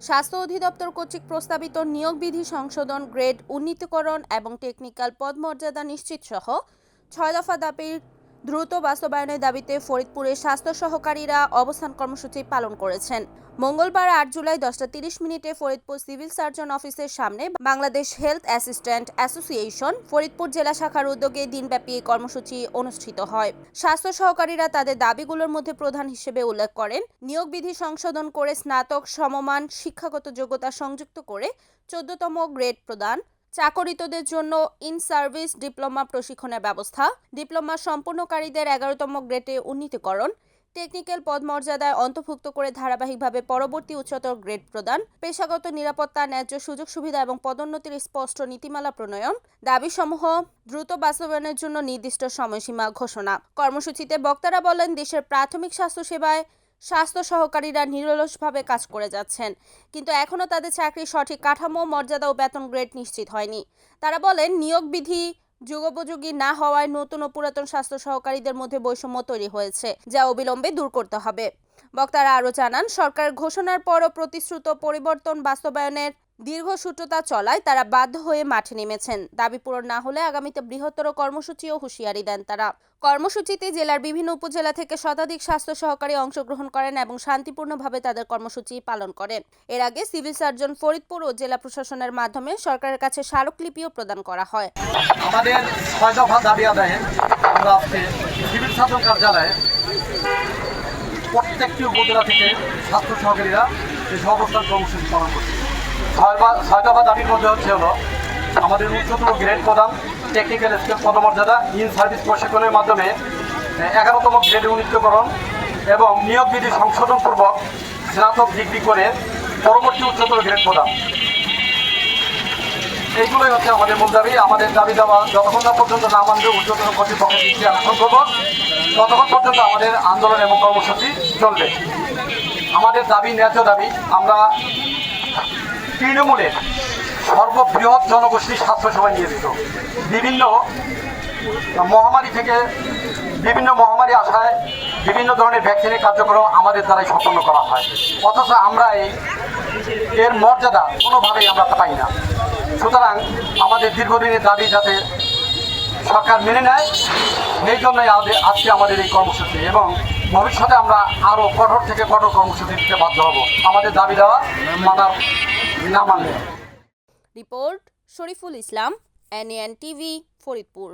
স্বাস্থ্য অধিদপ্তর কর্তৃক প্রস্তাবিত নিয়োগ বিধি সংশোধন, গ্রেড, উন্নীতকরণ এবং টেকনিক্যাল পদমর্যাদা নিশ্চিত সহ ছয় দফা দাবির দ্রুত বাস্তবায়নের দাবিতে ফরিদপুরের স্বাস্থ্য সহকারীরা অবস্থান কর্মসূচি পালন করেছেন। মঙ্গলবার আট জুলাই দশটা তিরিশ মিনিটে ফরিদপুর সিভিল সার্জন অফিসের সামনে Bangladesh health assistant association Faridpur জেলা শাখার উদ্যোগে দিনব্যাপী এই কর্মসূচি অনুষ্ঠিত হয়। স্বাস্থ্য সহকারীরা তাদের দাবিগুলোর মধ্যে প্রধান হিসেবে উল্লেখ করেন নিয়োগ বিধি সংশোধন করে স্নাতক, সমমান, শিক্ষাগত যোগ্যতা সংযুক্ত করে চোদ্দতম গ্রেড প্রদান চাকরিতদের জন্য ইন সার্ভিস ডিপ্লোমা প্রশিক্ষণের ব্যবস্থা, ডিপ্লোমা সম্পূর্ণকারীদের এগারোতম গ্রেডে উন্নীতকরণ, টেকনিক্যাল পদমর্যাদায় অন্তর্ভুক্ত করে ধারাবাহিকভাবে পরবর্তী উচ্চতর গ্রেড প্রদান, পেশাগত নিরাপত্তা, ন্যায্য সুযোগ সুবিধা এবং পদোন্নতির স্পষ্ট নীতিমালা প্রণয়ন, দাবিসমূহ দ্রুত বাস্তবায়নের জন্য নির্দিষ্ট সময়সীমা ঘোষণা। কর্মসূচিতে বক্তারা বলেন, দেশের প্রাথমিক স্বাস্থ্যসেবায় স্বাস্থ্য সহকারীরা নিরলসভাবে কাজ করে যাচ্ছেন। কিন্তু এখনও তাদের চাকরির সঠিক কাঠামো, মর্যাদা ও বেতন গ্রেড নিশ্চিত হয়নি। তারা বলেন, নিয়োগ বিধি যুগোপযোগী না হওয়ায় নতুন ও পুরাতন স্বাস্থ্য সহকারীদের মধ্যে বৈষম্য তৈরি হয়েছে, যা অবিলম্বে দূর করতে হবে। বক্তারা আরও জানান, সরকার ঘোষণার পরও প্রতিশ্রুত পরিবর্তন বাস্তবায়নের দীর্ঘসূত্রতা চলায় তারা বাধ্য হয়ে মাঠে নেমেছেন। দাবি পূরণ না হলে আগামীতে বৃহত্তর কর্মসূচি ও হুঁশিয়ারি দেন তারা। কর্মসূচিতে জেলার বিভিন্ন উপজেলা থেকে শতাধিক স্বাস্থ্য সহকারী অংশগ্রহণ করেন এবং শান্তিপূর্ণভাবে তাদের কর্মসূচি পালন করেন। এর আগে সিভিল সার্জন ফরিদপুর ও জেলা প্রশাসনের মাধ্যমে সরকারের কাছে স্মারকলিপিও প্রদান করা হয়। আমাদের দাবি সিভিল শাসন কার্যালয়ে প্রত্যেকটি উপজেলা থেকে স্বাস্থ্য সহকারীরা এই কর্মসূচি পালন করছে ছয় বা- ছয় দফা দাবির মধ্যে হচ্ছে হলো আমাদের উচ্চতর গ্রেড প্রদান টেকনিক্যাল স্কিল ইন সার্ভিস প্রশিক্ষণের মাধ্যমে এগারোতম গ্রেড উন্নীতকরণ এবং নিয়োগ বিধি সংশোধনপূর্বক স্নাতক ডিগ্রি করে পরবর্তী উচ্চতর গ্রেড প্রদান। এইগুলোই হচ্ছে আমাদের মূল দাবি। আমাদের দাবি যতক্ষণ না পর্যন্ত না মানবে উচ্চতর কর্তৃপক্ষের করব ততক্ষণ পর্যন্ত আমাদের আন্দোলন এবং কর্মসূচি চলবে। আমাদের দাবি, ন্যায্য দাবি, আমরা তৃণমূলের সর্ববৃহৎ জনগোষ্ঠী স্বাস্থ্যসেবা নিয়ে দিত বিভিন্ন মহামারী থেকে বিভিন্ন মহামারী আসায় বিভিন্ন ধরনের ভ্যাকসিনের কার্যক্রম আমাদের দ্বারাই সম্পন্ন করা হয়। অথচ আমরা এই এর মর্যাদা কোনোভাবেই আমরা পাই না। সুতরাং আমাদের দীর্ঘদিনের দাবি যাতে সরকার মেনে নেয়। এই জন্যই আজকে আমাদের এই কর্মসূচি এবং ভবিষ্যতে আমরা আরও কঠোর থেকে কঠোর কর্মসূচি দিতে বাধ্য হব। আমাদের দাবি দেওয়া মানার না মানলে। Report Shariful Islam NN TV Faridpur.